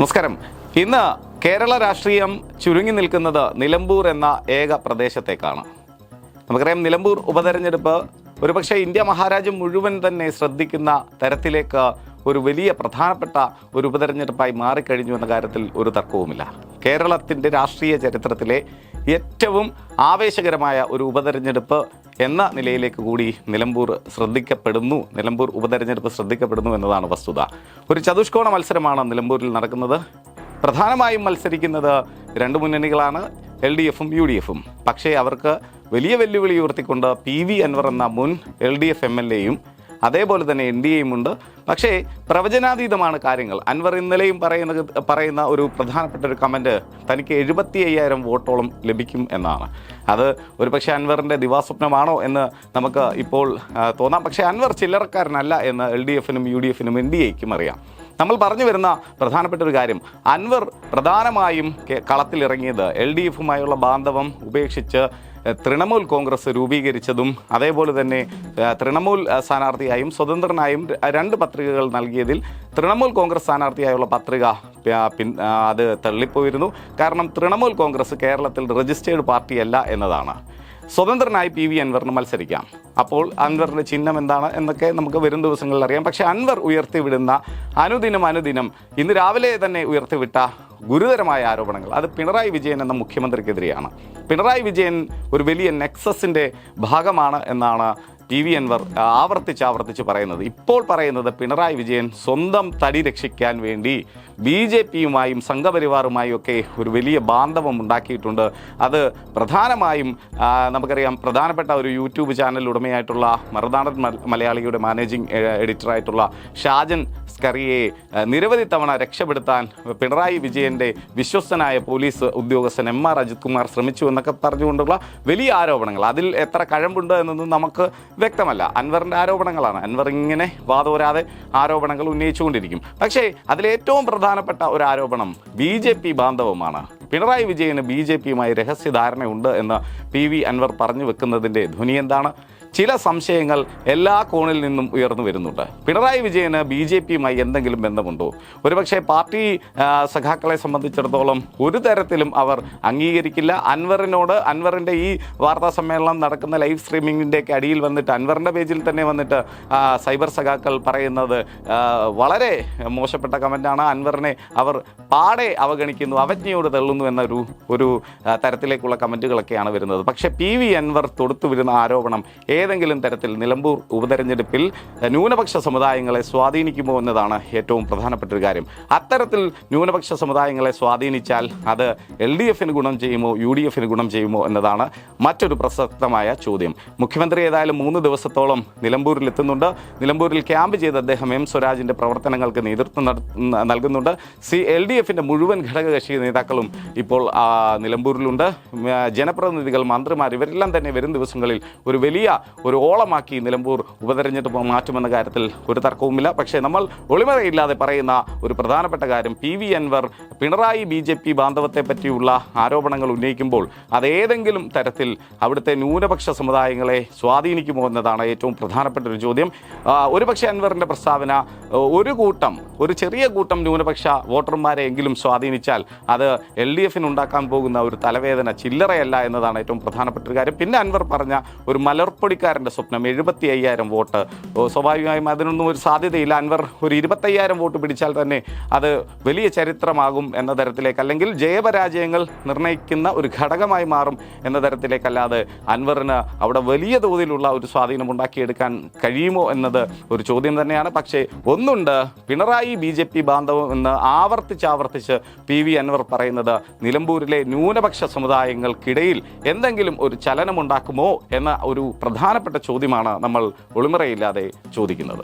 നമസ്കാരം. ഇന്ന് കേരള രാഷ്ട്രീയം ചുരുങ്ങി നിൽക്കുന്നത് നിലമ്പൂർ എന്ന ഏക പ്രദേശത്തേക്കാണ്. നമുക്കറിയാം നിലമ്പൂർ ഉപതെരഞ്ഞെടുപ്പ് ഒരുപക്ഷെ ഇന്ത്യ മഹാരാജ്യം മുഴുവൻ തന്നെ ശ്രദ്ധിക്കുന്ന തരത്തിലേക്ക് ഒരു വലിയ പ്രധാനപ്പെട്ട ഒരു ഉപതെരഞ്ഞെടുപ്പായി മാറിക്കഴിഞ്ഞു എന്ന കാര്യത്തിൽ ഒരു തർക്കവുമില്ല. കേരളത്തിന്റെ രാഷ്ട്രീയ ചരിത്രത്തിലെ ഏറ്റവും ആവേശകരമായ ഒരു ഉപതെരഞ്ഞെടുപ്പ് എന്ന നിലയിലേക്ക് കൂടി നിലമ്പൂർ ശ്രദ്ധിക്കപ്പെടുന്നു. നിലമ്പൂർ ഉപതെരഞ്ഞെടുപ്പ് ശ്രദ്ധിക്കപ്പെടുന്നു എന്നതാണ് വസ്തുത. ഒരു ചതുഷ്കോണ മത്സരമാണ് നിലമ്പൂരിൽ നടക്കുന്നത്. പ്രധാനമായും മത്സരിക്കുന്നത് രണ്ട് മുന്നണികളാണ് എൽ ഡി എഫും യു ഡി എഫും. പക്ഷേ അവർക്ക് വലിയ വെല്ലുവിളി ഉയർത്തിക്കൊണ്ട് പി വി അൻവർ എന്ന മുൻ L D F M L എയും അതേപോലെ തന്നെ എൻ ഡി എയും ഉണ്ട്. പക്ഷേ പ്രവചനാതീതമാണ് കാര്യങ്ങൾ. അൻവർ ഇന്നലെയും പറയുന്ന പറയുന്ന ഒരു പ്രധാനപ്പെട്ട ഒരു കമന്റ് തനിക്ക് എഴുപത്തി അയ്യായിരം വോട്ടോളം ലഭിക്കും എന്നാണ്. അത് ഒരു പക്ഷേ അൻവറിന്റെ ദിവാസ്വപ്നമാണോ എന്ന് നമുക്ക് ഇപ്പോൾ തോന്നാം. പക്ഷേ അൻവർ ചില്ലറക്കാരനല്ല എന്ന് എൽ ഡി എഫിനും യു ഡി എഫിനും എൻ ഡി എക്കും അറിയാം. നമ്മൾ പറഞ്ഞു വരുന്ന പ്രധാനപ്പെട്ട ഒരു കാര്യം അൻവർ പ്രധാനമായും കളത്തിലിറങ്ങിയത് എൽ ഡി എഫുമായുള്ള ബാന്ധവം ഉപേക്ഷിച്ച് തൃണമൂൽ കോൺഗ്രസ് രൂപീകരിച്ചതും അതേപോലെ തന്നെ തൃണമൂൽ സ്ഥാനാർത്ഥിയായും സ്വതന്ത്രനായും രണ്ട് പത്രികകൾ നൽകിയതിൽ തൃണമൂൽ കോൺഗ്രസ് സ്ഥാനാർത്ഥിയായുള്ള പത്രിക പിൻ അത് തള്ളിപ്പോയിരുന്നു. കാരണം തൃണമൂൽ കോൺഗ്രസ് കേരളത്തിൽ രജിസ്റ്റേർഡ് പാർട്ടിയല്ല എന്നതാണ്. സ്വതന്ത്രനായി പി വി അൻവറിന് മത്സരിക്കാം. അപ്പോൾ അൻവറിന്റെ ചിഹ്നം എന്താണ് എന്നൊക്കെ നമുക്ക് വരും ദിവസങ്ങളിൽ അറിയാം. പക്ഷേ അൻവർ ഉയർത്തിവിടുന്ന അനുദിനം അനുദിനം ഇന്ന് രാവിലെ തന്നെ ഉയർത്തിവിട്ട ഗുരുതരമായ ആരോപണങ്ങൾ. അത് പിണറായി വിജയൻ എന്ന മുഖ്യമന്ത്രിക്കെതിരെയാണ്. പിണറായി വിജയൻ ഒരു വലിയ നെക്സസിന്റെ ഭാഗമാണ് എന്നാണ് പി വി അൻവർ ആവർത്തിച്ച് ആവർത്തിച്ച് പറയുന്നത്. ഇപ്പോൾ പറയുന്നത് പിണറായി വിജയൻ സ്വന്തം തടി രക്ഷിക്കാൻ വേണ്ടി ബി ജെ പിയുമായും സംഘപരിവാറുമായും ഒക്കെ ഒരു വലിയ ബാന്ധവം ഉണ്ടാക്കിയിട്ടുണ്ട്. അത് പ്രധാനമായും നമുക്കറിയാം പ്രധാനപ്പെട്ട ഒരു യൂട്യൂബ് ചാനൽ ഉടമയായിട്ടുള്ള മറുനാടൻ മലയാളിയുടെ മാനേജിംഗ് എഡിറ്ററായിട്ടുള്ള ഷാജൻ സ്കറിയെ നിരവധി തവണ രക്ഷപ്പെടുത്താൻ പിണറായി വിജയന്റെ വിശ്വസ്തനായ പോലീസ് ഉദ്യോഗസ്ഥൻ എം ആർ അജിത് കുമാർ ശ്രമിച്ചു എന്നൊക്കെ പറഞ്ഞുകൊണ്ടുള്ള വലിയ ആരോപണങ്ങൾ. അതിൽ എത്ര കഴമ്പുണ്ട് എന്നൊന്നും നമുക്ക് വ്യക്തമല്ല. അൻവറിന്റെ ആരോപണങ്ങളാണ്. അൻവർ ഇങ്ങനെ വാദോരാതെ ആരോപണങ്ങൾ ഉന്നയിച്ചുകൊണ്ടിരിക്കും. പക്ഷേ അതിലേറ്റവും പ്രധാനപ്പെട്ട ഒരു ആരോപണം ബി ജെ പി ബാന്ധവമാണ്. പിണറായി വിജയന് ബി ജെ പിയുമായി രഹസ്യധാരണയുണ്ട് എന്ന് പി വി അൻവർ പറഞ്ഞു വെക്കുന്നതിന്റെ ധ്വനി എന്താണ്? ചില സംശയങ്ങൾ എല്ലാ കോണിൽ നിന്നും ഉയർന്നു വരുന്നുണ്ട്. പിണറായി വിജയന് ബി ജെ പിയുമായി എന്തെങ്കിലും ബന്ധമുണ്ടോ? ഒരുപക്ഷെ പാർട്ടി സഖാക്കളെ സംബന്ധിച്ചിടത്തോളം ഒരു തരത്തിലും അവർ അംഗീകരിക്കില്ല. അൻവറിനോട് അൻവറിന്റെ ഈ വാർത്താ സമ്മേളനം നടക്കുന്ന ലൈവ് സ്ട്രീമിങ്ങിന്റെയൊക്കെ അടിയിൽ വന്നിട്ട് അൻവറിന്റെ പേജിൽ തന്നെ വന്നിട്ട് സൈബർ സഖാക്കൾ പറയുന്നത് വളരെ മോശപ്പെട്ട കമന്റാണ് അൻവറിനെ അവർ പാടെ അവഗണിക്കുന്നു അവജ്ഞയോട് തള്ളുന്നു എന്നൊരു ഒരു തരത്തിലേക്കുള്ള കമന്റുകളൊക്കെയാണ് വരുന്നത്. പക്ഷേ പി വി അൻവർ തൊടുത്തു വരുന്ന ആരോപണം ഏതെങ്കിലും തരത്തിൽ നിലമ്പൂർ ഉപതെരഞ്ഞെടുപ്പിൽ ന്യൂനപക്ഷ സമുദായങ്ങളെ സ്വാധീനിക്കുമോ എന്നതാണ് ഏറ്റവും പ്രധാനപ്പെട്ട ഒരു കാര്യം. അത്തരത്തിൽ ന്യൂനപക്ഷ സമുദായങ്ങളെ സ്വാധീനിച്ചാൽ അത് എൽ ഡി എഫിന് ഗുണം ചെയ്യുമോ യു ഡി എഫിന് ഗുണം ചെയ്യുമോ എന്നതാണ് മറ്റൊരു പ്രസക്തമായ ചോദ്യം. മുഖ്യമന്ത്രി ഏതായാലും മൂന്ന് ദിവസത്തോളം നിലമ്പൂരിൽ എത്തുന്നുണ്ട്. നിലമ്പൂരിൽ ക്യാമ്പ് ചെയ്ത് അദ്ദേഹം എം സ്വരാജിന്റെ പ്രവർത്തനങ്ങൾക്ക് നേതൃത്വം നൽകുന്നുണ്ട്. സി എൽ ഡി എഫിന്റെ മുഴുവൻ ഘടകകക്ഷി നേതാക്കളും ഇപ്പോൾ നിലമ്പൂരിലുണ്ട്. ജനപ്രതിനിധികൾ മന്ത്രിമാർ ഇവരെല്ലാം തന്നെ വരും ദിവസങ്ങളിൽ ഒരു വലിയ ഒരു ഓളമാക്കി നിലമ്പൂർ ഉപതെരഞ്ഞെടുപ്പ് മാറ്റുമെന്ന കാര്യത്തിൽ ഒരു തർക്കവുമില്ല. പക്ഷേ നമ്മൾ ഒളിമറയില്ലാതെ പറയുന്ന ഒരു പ്രധാനപ്പെട്ട കാര്യം P V Anwar Pinarayi B J P ബാന്ധവത്തെ പറ്റിയുള്ള ആരോപണങ്ങൾ ഉന്നയിക്കുമ്പോൾ അതേതെങ്കിലും തരത്തിൽ അവിടുത്തെ ന്യൂനപക്ഷ സമുദായങ്ങളെ സ്വാധീനിക്കുമോ എന്നതാണ് ഏറ്റവും പ്രധാനപ്പെട്ട ഒരു ചോദ്യം. ഒരുപക്ഷെ അൻവറിന്റെ പ്രസ്താവന ഒരു കൂട്ടം ഒരു ചെറിയ കൂട്ടം ന്യൂനപക്ഷ വോട്ടർമാരെ എങ്കിലും സ്വാധീനിച്ചാൽ അത് എൽ ഡി എഫിന് ഉണ്ടാക്കാൻ പോകുന്ന ഒരു തലവേദന ചില്ലറയല്ല എന്നതാണ് ഏറ്റവും പ്രധാനപ്പെട്ട ഒരു കാര്യം. പിന്നെ അൻവർ പറഞ്ഞ ഒരു മലർപ്പൊടിക്കാരന്റെ സ്വപ്നം എഴുപത്തി അയ്യായിരം വോട്ട് സ്വാഭാവികമായും അതിനൊന്നും ഒരു സാധ്യതയില്ല. അൻവർ ഒരു ഇരുപത്തയ്യായിരം വോട്ട് പിടിച്ചാൽ തന്നെ അത് വലിയ ചരിത്രമാകും എന്ന തരത്തിലേക്ക്. അല്ലെങ്കിൽ ജയപരാജയങ്ങൾ നിർണയിക്കുന്ന ഒരു ഘടകമായി മാറും എന്ന തരത്തിലേക്കല്ലാതെ അൻവറിന് അവിടെ വലിയ തോതിലുള്ള ഒരു സ്വാധീനം ഉണ്ടാക്കിയെടുക്കാൻ കഴിയുമോ എന്നത് ഒരു ചോദ്യം തന്നെയാണ്. പക്ഷേ ഒന്നുണ്ട്. പിണറായി ബി ജെ പി ബാന്ധവം എന്ന് ആവർത്തിച്ചാവർത്തിച്ച് ആവർത്തിച്ച് പി വി അൻവർ പറയുന്നത് നിലമ്പൂരിലെ ന്യൂനപക്ഷ സമുദായങ്ങൾക്കിടയിൽ എന്തെങ്കിലും ഒരു ചലനമുണ്ടാക്കുമോ എന്ന ഒരു പ്രധാനപ്പെട്ട ചോദ്യമാണ് നമ്മൾ ഒളിമറയില്ലാതെ ചോദിക്കുന്നത്.